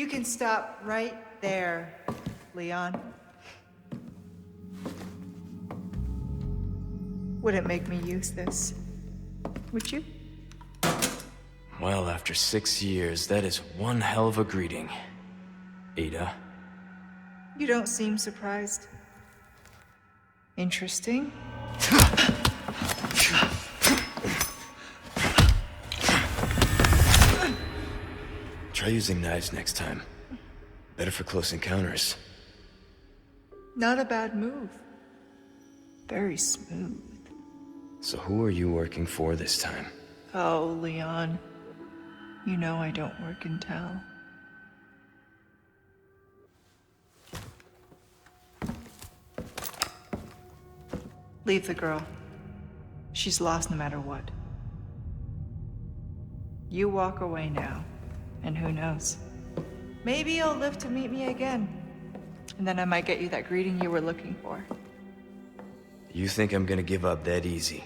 You can stop right there, Leon. Wouldn't make me use this. Would you? Well, after six years, that is one hell of a greeting. Ada. You don't seem surprised. Interesting. Try using knives next time. Better for close encounters. Not a bad move. Very smooth. So who are you working for this time? Oh, Leon. You know I don't work in town. Leave the girl. She's lost no matter what. You walk away now, and who knows? Maybe you'll live to meet me again. And then I might get you that greeting you were looking for. You think I'm gonna give up that easy?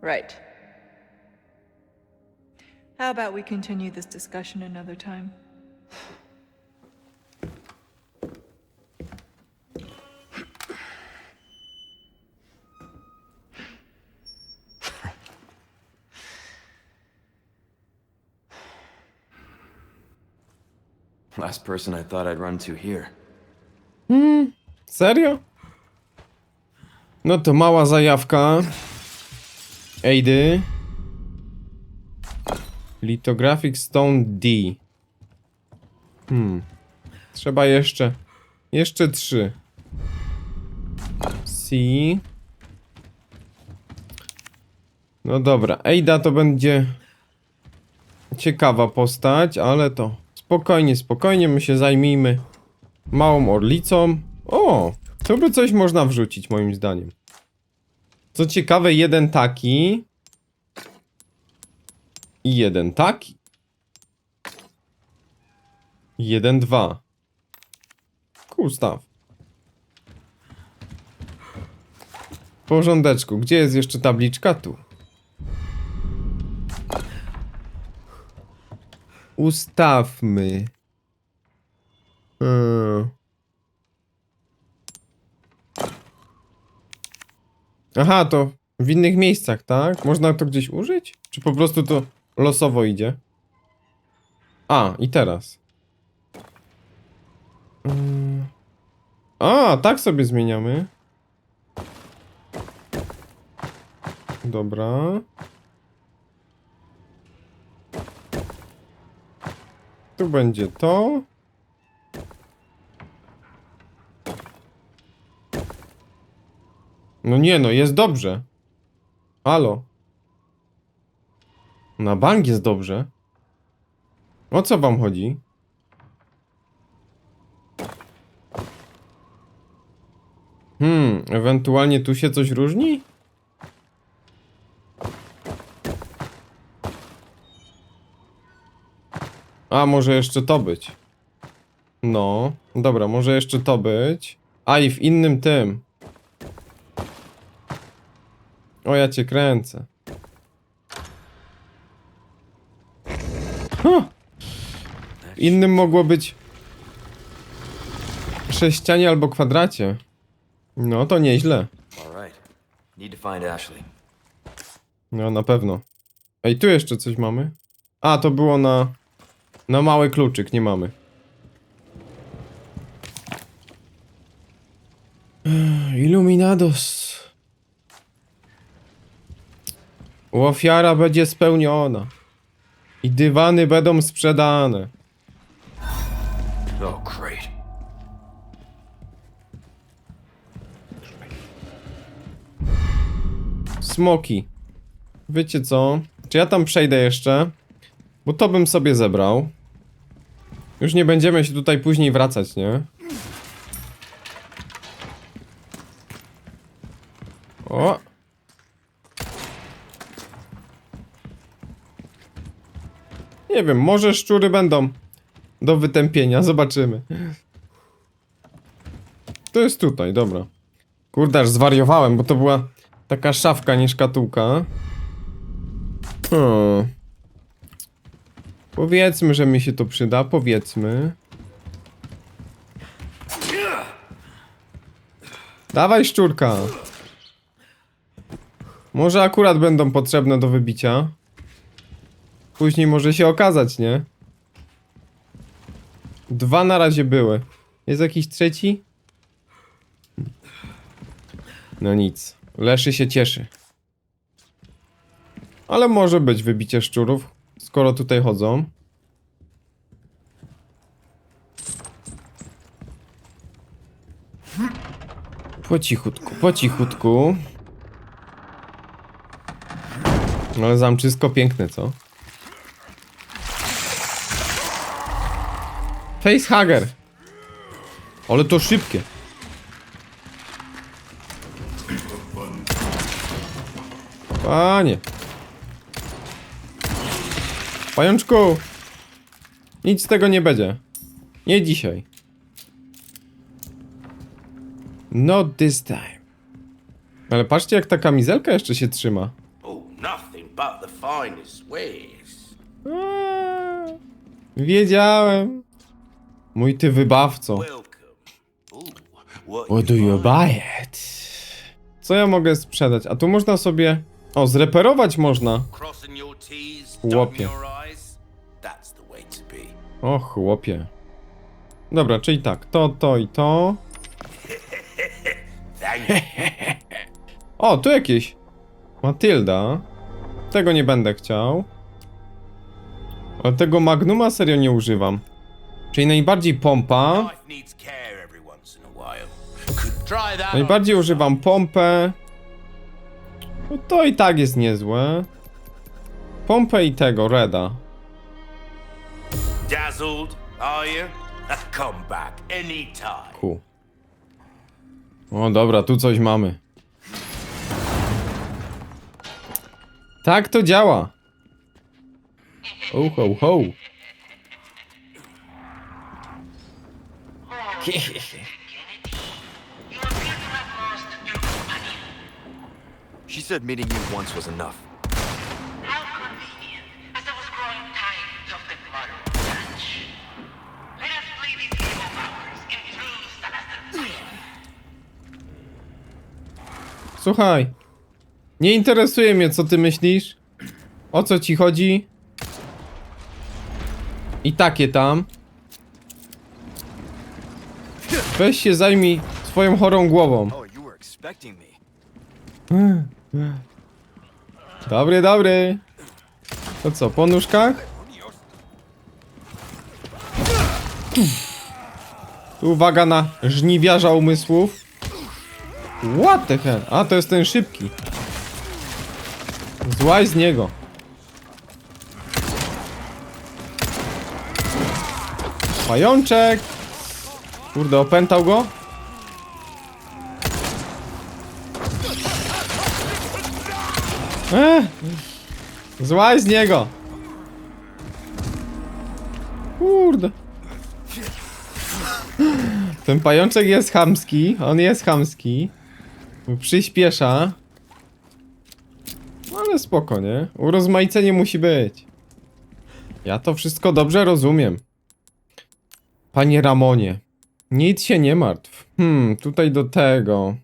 Right. How about we continue this discussion another time? Last person I thought I'd run to here. Serio? No to mała zajawka. Ejdy. Lithographic Stone D. Hmm. Trzeba jeszcze. Jeszcze trzy. C. No dobra. Ejda to będzie ciekawa postać, ale to spokojnie, spokojnie my się zajmijmy małą orlicą. O, tu by coś można wrzucić moim zdaniem. Co ciekawe, jeden taki. I jeden taki. Jeden, dwa. Stuff. W porządeczku. Gdzie jest jeszcze tabliczka? Tu. Ustawmy. Hmm. Aha, to w innych miejscach, tak? Można to gdzieś użyć? Czy po prostu to losowo idzie? A, i teraz. Mm. A, tak sobie zmieniamy. Dobra. Tu będzie to. No nie no, jest dobrze. Halo. Na bank jest dobrze. O co wam chodzi? Hmm, ewentualnie tu się coś różni? A, może jeszcze to być. No, dobra, może jeszcze to być. A, i w innym tym. O, ja cię kręcę. Huh. W innym mogło być sześcianie albo kwadracie. No, to nieźle. No, na pewno. Ej, tu jeszcze coś mamy. A, to było na... Na mały kluczyk, nie mamy. Illuminados. Ofiara będzie spełniona. I dywany będą sprzedane. Oh, great. Smoki. Wiecie co? Czy ja tam przejdę jeszcze? Bo to bym sobie zebrał. Już nie będziemy się tutaj później wracać, nie? O! Nie wiem, może szczury będą do wytępienia, zobaczymy. To jest tutaj, dobra. Kurde, aż zwariowałem, bo to była taka szafka, nie szkatułka. Hmm. Powiedzmy, że mi się to przyda, powiedzmy. Dawaj szczurka. Może akurat będą potrzebne do wybicia. Później może się okazać, nie? Dwa na razie były. Jest jakiś trzeci? No nic. Leszy się cieszy. Ale może być wybicie szczurów, skoro tutaj chodzą. Po cichutku, po cichutku. Ale zamczysko piękne, co? Facehugger. Ale to szybkie. Panie. Pajączku. Nic z tego nie będzie. Nie dzisiaj. Not this time. Ale patrzcie jak ta kamizelka jeszcze się trzyma. Eee, Wiedziałem. Mój ty wybawco. What, do you buy it? Co ja mogę sprzedać? A tu można sobie... O, zreperować można. Crossing O, chłopie. Dobra, czyli tak, to, to i to. O, tu jakieś. Matylda. Tego nie będę chciał. Ale tego Magnuma serio nie używam. Czyli najbardziej pompa. Najbardziej używam pompę. No to i tak jest niezłe. Pompę i tego, Reda. Dazzled, are you? Come back anytime. Ku. O dobra, tu coś mamy. Tak to działa. Ho, ho, ho. She said meeting you once was enough. Słuchaj. Nie interesuje mnie, co ty myślisz. O co ci chodzi? I takie tam. Weź się zajmij swoją chorą głową. Dobry, dobry. To co, po nóżkach? Uwaga na żniwiarza umysłów. What the hell? A, to jest ten szybki. Złaj z niego. Pajączek! Kurde, opętał go? Ech, złaj z niego! Kurde. Ten pajączek jest chamski, on jest chamski. Przyspiesza. No Ale spoko, nie? Urozmaicenie musi być. Ja to wszystko dobrze rozumiem. Panie Ramonie, nic się nie martw. Hmm, tutaj do tego.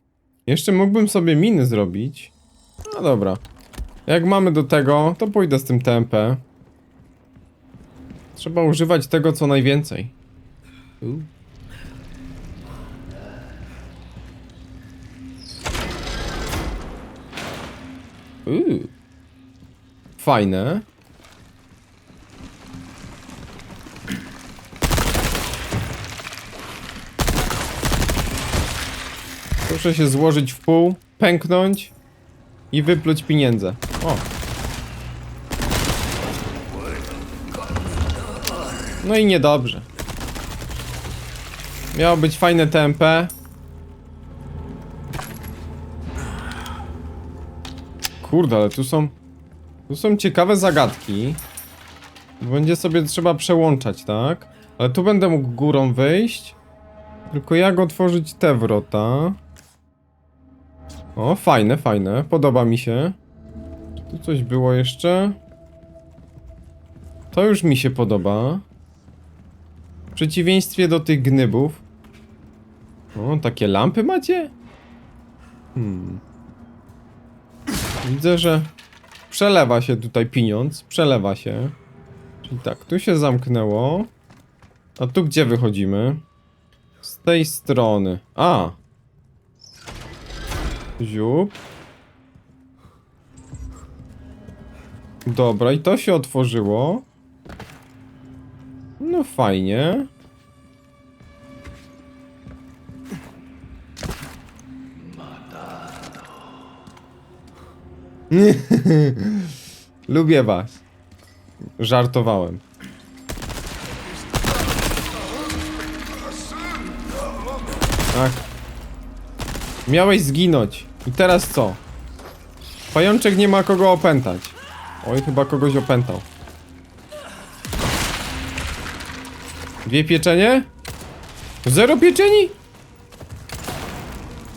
Jeszcze mógłbym sobie miny zrobić. No dobra. Jak mamy do tego, to pójdę z tym TMP. Trzeba używać tego co najwięcej. U. Uuu. Fajne. Proszę się złożyć w pół, pęknąć i wypluć pieniądze. O. No i niedobrze. Miało być fajne TMP. Kurde, ale tu są... Tu są ciekawe zagadki. Będzie sobie trzeba przełączać, tak? Ale tu będę mógł górą wyjść. Tylko jak otworzyć te wrota? O, fajne, fajne. Podoba mi się. Tu coś było jeszcze. To już mi się podoba. W przeciwieństwie do tych gnybów. O, takie lampy macie? Hmm. Widzę, że przelewa się tutaj pieniądz. Przelewa się. Czyli tak, tu się zamknęło. A tu gdzie wychodzimy? Z tej strony. A! Ziup. Dobra, i to się otworzyło. No fajnie. Lubię was. Żartowałem. Ach. Miałeś zginąć. I teraz co? Pajączek nie ma kogo opętać. Oj, chyba kogoś opętał. Dwie pieczenie? Zero pieczeni?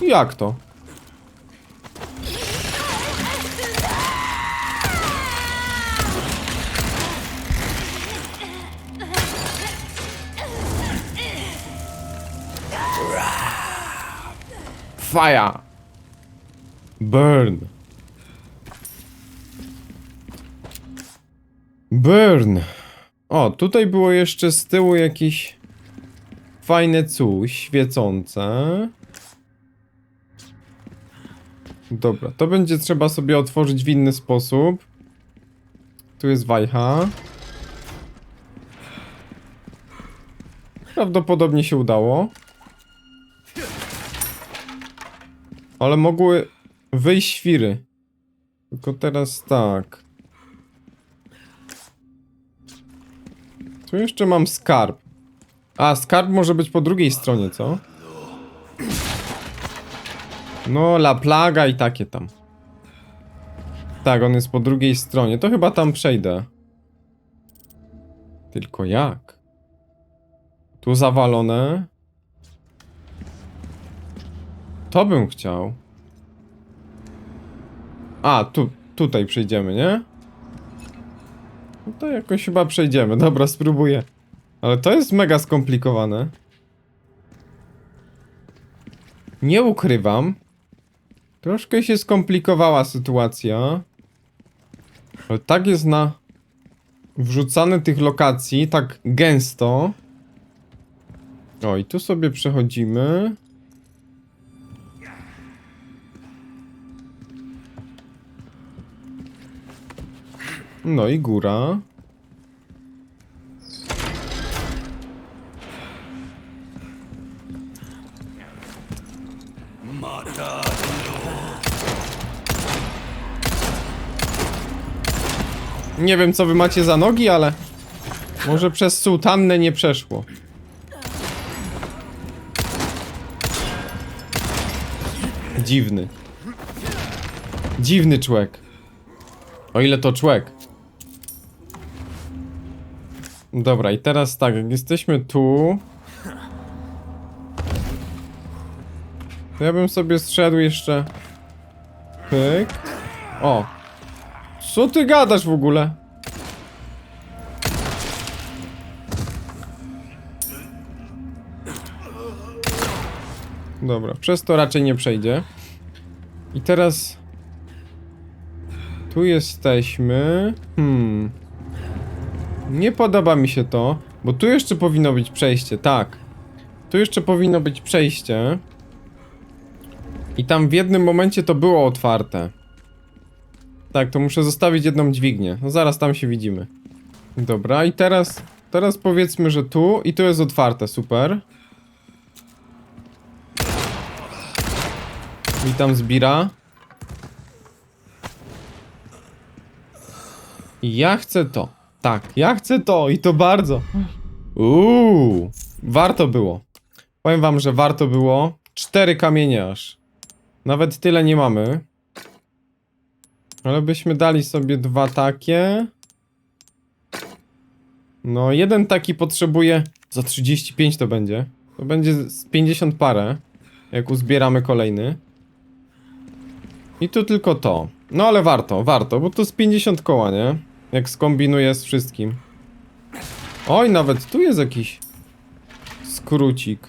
Jak to? Fire! Burn! Burn! O, tutaj było jeszcze z tyłu jakieś fajne coś, świecące. Dobra, to będzie trzeba sobie otworzyć w inny sposób. Tu jest wajcha. Prawdopodobnie się udało. Ale mogły wyjść świry. Tylko teraz tak. Tu jeszcze mam skarb. A, skarb może być po drugiej stronie, co? No, la plaga i takie tam. Tak, on jest po drugiej stronie. To chyba tam przejdę. Tylko jak? Tu zawalone. To bym chciał. A, tu, tutaj przejdziemy, nie? No to jakoś chyba przejdziemy. Dobra, spróbuję. Ale to jest mega skomplikowane. Nie ukrywam. Troszkę się skomplikowała sytuacja. Ale tak jest na wrzucane tych lokacji, tak gęsto. O, i tu sobie przechodzimy. No i góra. Nie wiem co wy macie za nogi, ale może przez sułtannę nie przeszło. Dziwny. Dziwny człowiek. O ile to człowiek. Dobra, i teraz tak, jak jesteśmy tu. To ja bym sobie strzedł jeszcze. Pyk. O. Co ty gadasz w ogóle? Dobra, przez to raczej nie przejdzie. I teraz... Tu jesteśmy. Hmm. Nie podoba mi się to, bo tu jeszcze powinno być przejście, tak. Tu jeszcze powinno być przejście. I tam w jednym momencie to było otwarte. Tak, to muszę zostawić jedną dźwignię. No zaraz tam się widzimy. Dobra, i teraz... Teraz powiedzmy, że tu i tu jest otwarte, super. Witam Zbira. Ja chcę to. Tak, ja chcę to i to bardzo. Uuu, warto było. Powiem wam, że warto było. Cztery kamienie aż. Nawet tyle nie mamy. Ale byśmy dali sobie dwa takie. No, jeden taki potrzebuje. Za 35 to będzie. To będzie z 50 parę. Jak uzbieramy kolejny. I tu tylko to. No ale warto, warto, bo to z 50 koła, nie? Jak skombinuję z wszystkim. Oj, nawet tu jest jakiś skrócik.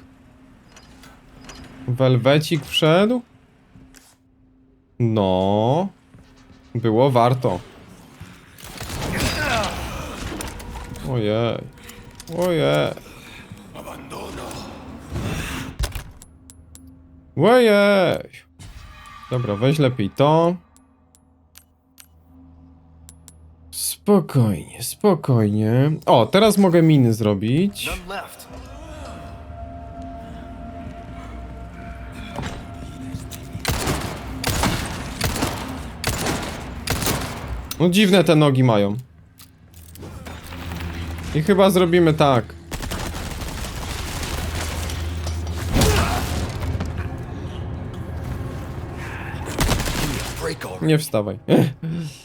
Welwecik wszedł? No. Było warto. Ojej. Ojej. Ojej. Dobra, weź lepiej to. Spokojnie, spokojnie. O, teraz mogę miny zrobić. No dziwne te nogi mają. I chyba zrobimy tak. Nie wstawaj.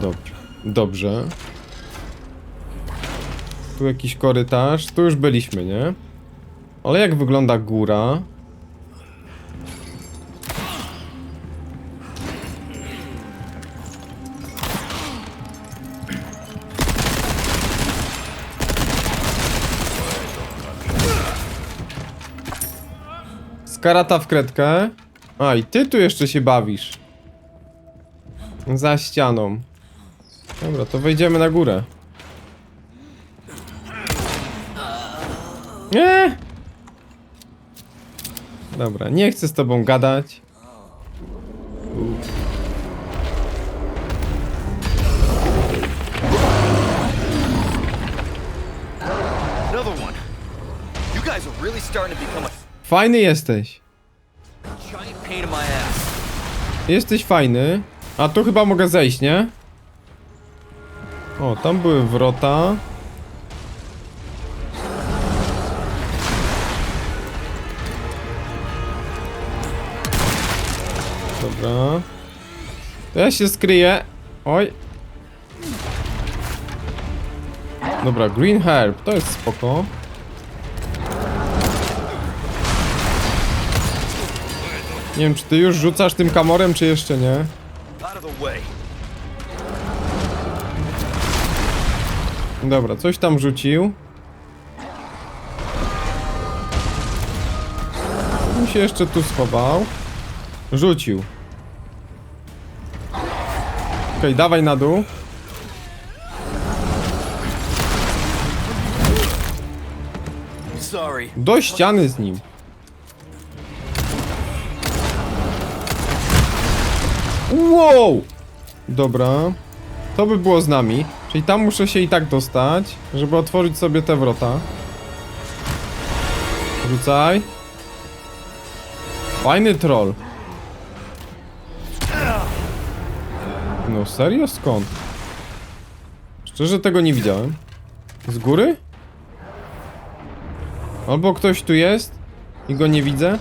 Dobrze. Dobrze. Tu jakiś korytarz. Tu już byliśmy, nie? Ale jak wygląda góra? Skarata w kredkę. A, i ty tu jeszcze się bawisz. Za ścianą. Dobra, to wejdziemy na górę. Nie. Dobra, nie chcę z tobą gadać. Fajny jesteś. Jesteś fajny. A tu chyba mogę zejść, nie? O, tam były wrota. Dobra. To ja się skryję. Oj. Dobra, green herb, to jest spoko. Nie wiem, czy ty już rzucasz tym kamorem, czy jeszcze nie? Dobra, coś tam rzucił. On się jeszcze tu schował. Rzucił. Okej, dawaj na dół. Sorry. Do ściany z nim. Wow! Dobra. To by było z nami. Czyli tam muszę się i tak dostać, żeby otworzyć sobie te wrota. Rzucaj. Fajny troll. No serio? Skąd? Szczerze tego nie widziałem. Z góry? Albo ktoś tu jest i go nie widzę.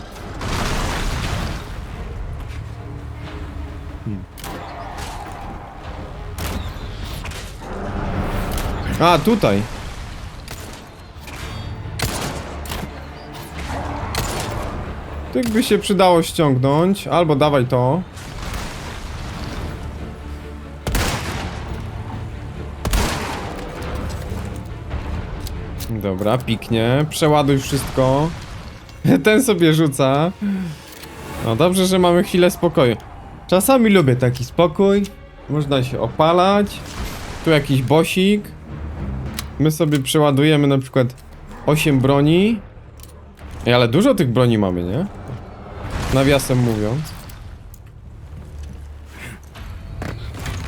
A, tutaj. Tych by się przydało ściągnąć, albo dawaj to. Dobra, piknie. Przeładuj wszystko. Ten sobie rzuca. No dobrze, że mamy chwilę spokoju. Czasami lubię taki spokój. Można się opalać. Tu jakiś bosik. My sobie przeładujemy na przykład 8 broni. Ale dużo tych broni mamy, nie? Nawiasem mówiąc.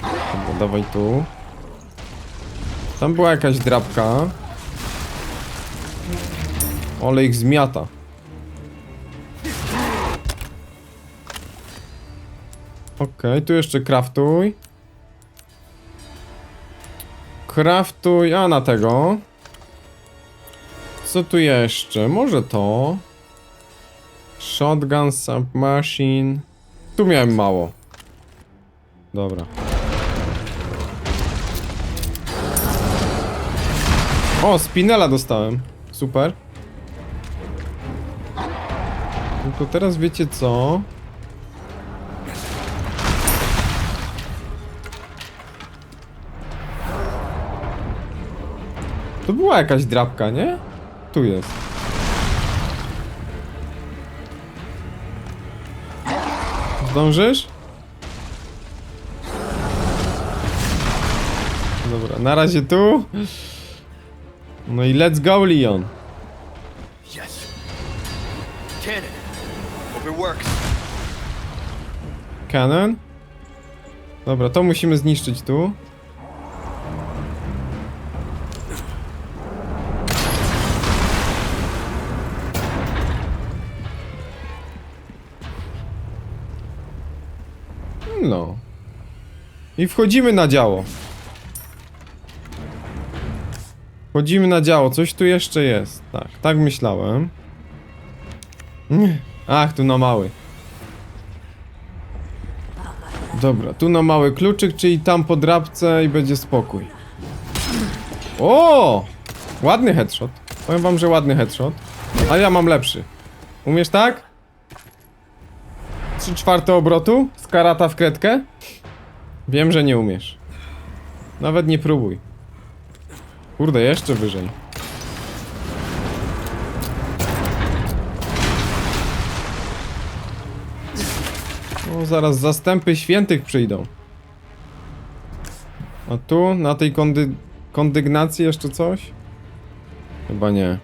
Dobra, dawaj tu. Tam była jakaś drapka. Ale ich zmiata. Okej, tu jeszcze craftuj. Craftuj, a na tego. Co tu jeszcze? Może to. Shotgun, submachine. Tu miałem mało. Dobra. O, spinela dostałem. Super. Tylko teraz wiecie co? To była jakaś drapka, nie? Tu jest. Zdążysz? Dobra, na razie tu. No i let's go, Leon. Yes. Cannon. Works. Cannon. Dobra, to musimy zniszczyć tu. I wchodzimy na działo. Wchodzimy na działo. Coś tu jeszcze jest. Tak, tak myślałem. Ach, tu na mały. Dobra, tu na mały kluczyk, czyli tam po drabce i będzie spokój. O! Ładny headshot. Powiem wam, że ładny headshot. A ja mam lepszy. Umiesz tak? 3 czwarte obrotu? Z karata w kredkę? Wiem, że nie umiesz. Nawet nie próbuj. Kurde, jeszcze wyżej. No, zaraz zastępy świętych przyjdą. A tu, na tej kondy kondygnacji jeszcze coś? Chyba nie.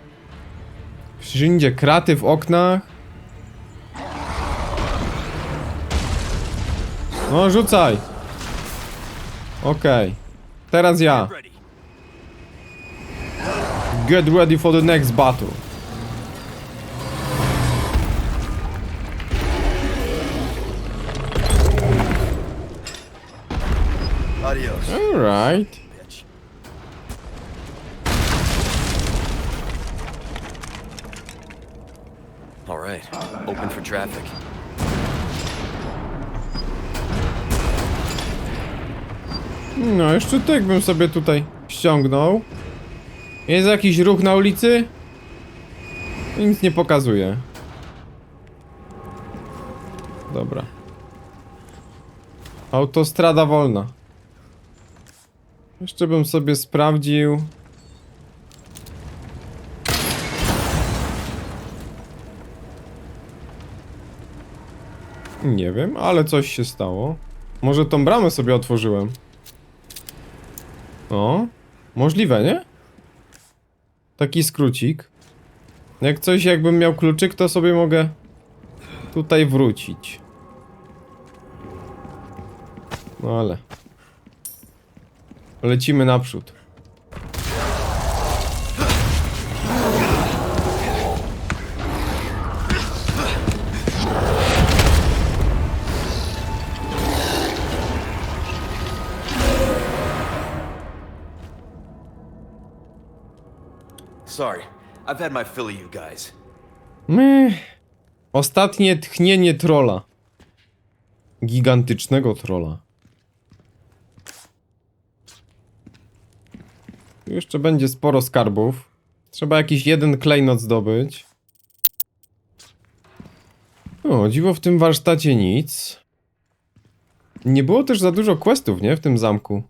Wszędzie kraty w oknach. No, rzucaj. Okej. Teraz ja. Get ready for the next battle. Adios. Alright. Bitch. All right. Open for traffic. No, jeszcze tyk bym sobie tutaj ściągnął. Jest jakiś ruch na ulicy? Nic nie pokazuje. Dobra. Autostrada wolna. Jeszcze bym sobie sprawdził. Nie wiem, ale coś się stało. Może tą bramę sobie otworzyłem. O, możliwe, nie? Taki skrócik. Jak coś, jakbym miał kluczyk, to sobie mogę tutaj wrócić. No ale. Lecimy naprzód. I've had my fill of you guys. My. Ostatnie tchnienie trola. Gigantycznego trola. Jeszcze będzie sporo skarbów. Trzeba jakiś jeden klejnot zdobyć. O, dziwo w tym warsztacie nic. Nie było też za dużo questów, nie? W tym zamku.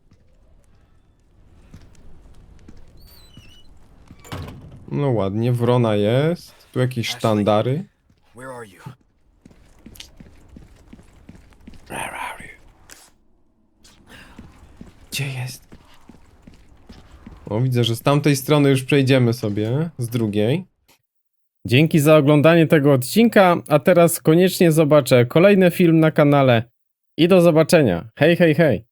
No ładnie, wrona jest. Tu jakieś sztandary. Where are you? Where are you? Gdzie jest? O, widzę, że z tamtej strony już przejdziemy sobie, z drugiej. Dzięki za oglądanie tego odcinka, a teraz koniecznie zobaczę kolejny film na kanale. I do zobaczenia. Hej, hej, hej.